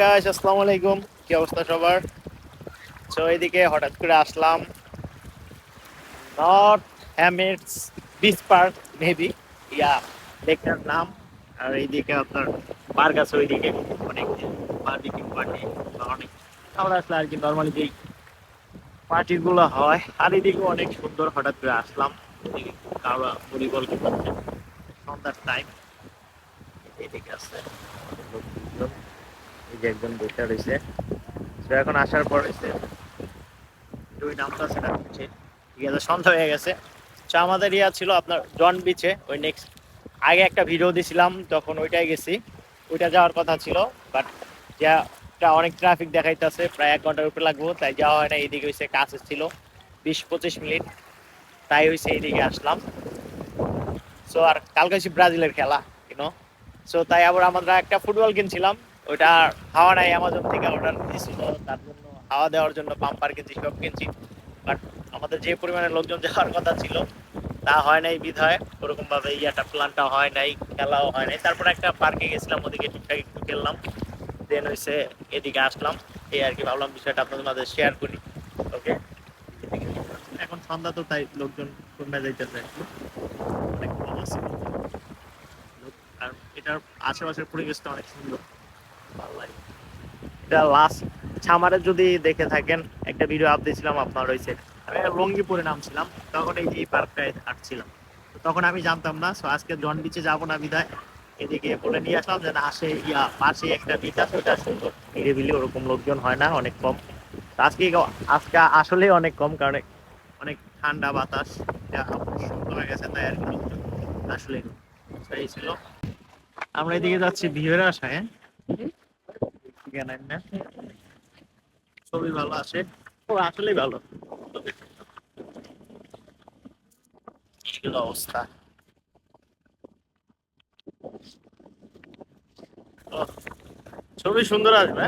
Guys আসসালামু আলাইকুম। কি অবস্থা সবার? সো এইদিকে হঠাৎ করে আসলাম। নর্থ হ্যামিটস বিচ পার্ক মেবি ইয়া লেকটার নাম। আর এইদিকে আপনার পার্ক আছে ওইদিকে। অনেক বার্বিকিং পার্টি অনেক আমরা আসলে আর কি নর্মালি যেই পার্টিগুলো হয়। আর এদিকে অনেক সুন্দর হঠাৎ করে আসলাম। কারও খেলছে সন্ধ্যার টাইম এদিকে আছে। যে একজন বসে রয়েছে। তো এখন আসার পর হয়েছে, দুই নামটা সেটা হচ্ছে ঠিক আছে সন্ধ্যা হয়ে গেছে। তো আমাদের ইয়া ছিল আপনার জন বিচে ওই নেক্সট আগে একটা ভিডিও দিছিলাম, তখন ওইটাই গেছি। ওইটা যাওয়ার কথা ছিল বাট যা অনেক ট্রাফিক দেখাইতেছে, প্রায় এক ঘণ্টার উপরে লাগবো, তাই যাওয়া হয় না এইদিকে হয়েছে কাছে ছিল, বিশ পঁচিশ মিনিট। তাই হয়েছে এইদিকে আসলাম। সো আর কালকে হচ্ছে ব্রাজিলের খেলা ইউনো সো তাই আবার আমরা একটা ফুটবল কিনছিলাম। ওইটা হাওয়া নাই অ্যামাজন থেকে অর্ডার দিয়েছিল, তার জন্য হাওয়া দেওয়ার জন্য পাম্পার কিনছি, সব কিনছি। বাট আমাদের যে পরিমাণে লোকজন যাওয়ার কথা ছিল, তা হয় নাই বিধায়। ওরকম ভাবে ইয়াটা প্ল্যানটা হয় নাই, খেলাও হয় নাই। তারপর একটা পার্কে গেছিলাম, ওদিকে ঠিকঠাক একটু খেললাম। দেন হয়েছে এদিকে আসলাম। এই আর কি ভাবলাম বিষয়টা আপনাদের মাঝে শেয়ার করি। ওকে এখন সন্ধ্যা তো তাই লোকজন কমে যাইতেছে অনেক কম আছে। আর এটার আশেপাশের পরিবেশটা অনেক সুন্দর। এটা লাস্ট ছামারে যদি দেখে থাকেন, একটা ভিডিও আপ দিয়েছিলাম আপনার রয়েছে আমি লঙ্গিপুরে নামছিলাম, তখন এই যে এই পার্কটায় হাঁটছিলাম তখন আমি জানতাম না সো আজকে জন বিচে যাব না বিদায়। এদিকে বলে নিয়ে আসলাম যে, না, আসে, ইয়া, পাশে একটা বিচ ওটা সুন্দর নিরিবিলি, ওরকম লোকজন হয় না, অনেক কম। আজকে আজকে আসলে অনেক কম, কারণ অনেক ঠান্ডা বাতাস সুন্দর হয়ে গেছে তাই আর আসলে সেই ছিল। আমরা এদিকে যাচ্ছি ভিড়ের আশায় জানেন না ছবি ভালো আসে ও আসলেই ভালো। অবস্থা। ছবি সুন্দর আসবে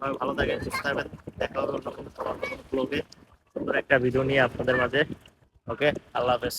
সবাই ভালো থাকেন, সুস্থ থাকবেন, দেখা হবে অন্য কোনো ব্লগে সুন্দর একটা ভিডিও নিয়ে আপনাদের মাঝে। ওকে আল্লাহ হাফেজ।